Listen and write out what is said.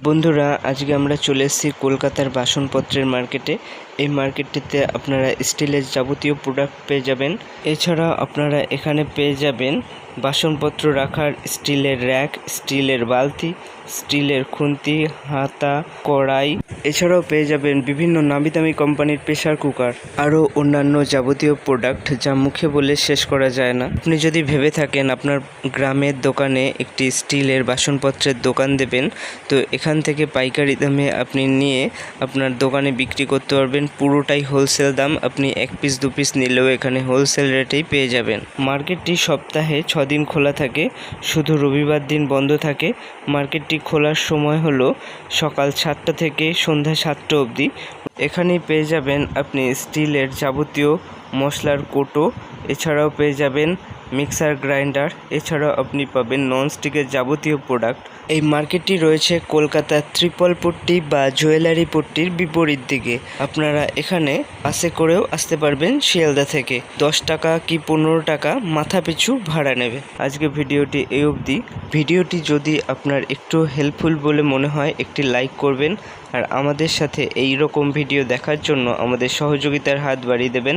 বন্ধুরা আজকে আমরা চলে এসেছি কলকাতার বাসনপত্রের মার্কেটে এই মার্কেটটিতে আপনারা স্টিলের যাবতীয় প্রোডাক্ট পেয়ে যাবেন। এছাড়া আপনারা এখানে পেয়ে যাবেন বাসনপত্র রাখার স্টিলের র্যাক স্টিলের বালতি, স্টিলের খুন্তি, হাতা, কড়াই। এছাড়াও পেয়ে যাবেন বিভিন্ন নামি দামি কোম্পানির প্রেসার কুকার। আরও অন্যান্য যাবতীয় প্রোডাক্ট যা মুখে বলে শেষ করা যায় না। আপনি যদি ভেবে থাকেন আপনার গ্রামের দোকানে একটি স্টিলের বাসনপত্রের দোকান দেবেন, তো এখান থেকে পাইকারি দামে আপনি নিয়ে আপনার দোকানে বিক্রি করতে পারবেন পুরোটাই হোলসেল দাম আপনি এক পিস দু পিস নিলেও এখানে হোলসেল রেটেই পেয়ে যাবেন। মার্কেটটি সপ্তাহে ছ দিন খোলা থাকে, শুধু রবিবার দিন বন্ধ থাকে। মার্কেটটি খোলার সময় হলো সকাল সাতটা থেকে সন্ধ্যা সাতটা অবধি। এখানেই পেয়ে যাবেন আপনি স্টিলের যাবতীয় মশলার কোটো। এছাড়াও পেয়ে যাবেন মিক্সার গ্রাইন্ডার, এছাড়াও আপনি পাবেন ননস্টিকের যাবতীয় প্রোডাক্ট এই মার্কেটটি রয়েছে কলকাতার ত্রিপল পট্টি বা জুয়েলারি পট্টির বিপরীত দিকে। আপনারা এখানে বাসে করেও আসতে পারবেন শিয়ালদা থেকে। দশ টাকা কি পনেরো টাকা মাথা পিছু ভাড়া নেবে। আজকে ভিডিওটি এই অবধি। ভিডিওটি যদি আপনার একটু হেল্পফুল বলে মনে হয়, একটি লাইক করবেন আর আমাদের সাথে এই রকম ভিডিও দেখার জন্য আমাদের সহযোগিতার হাত বাড়িয়ে দেবেন।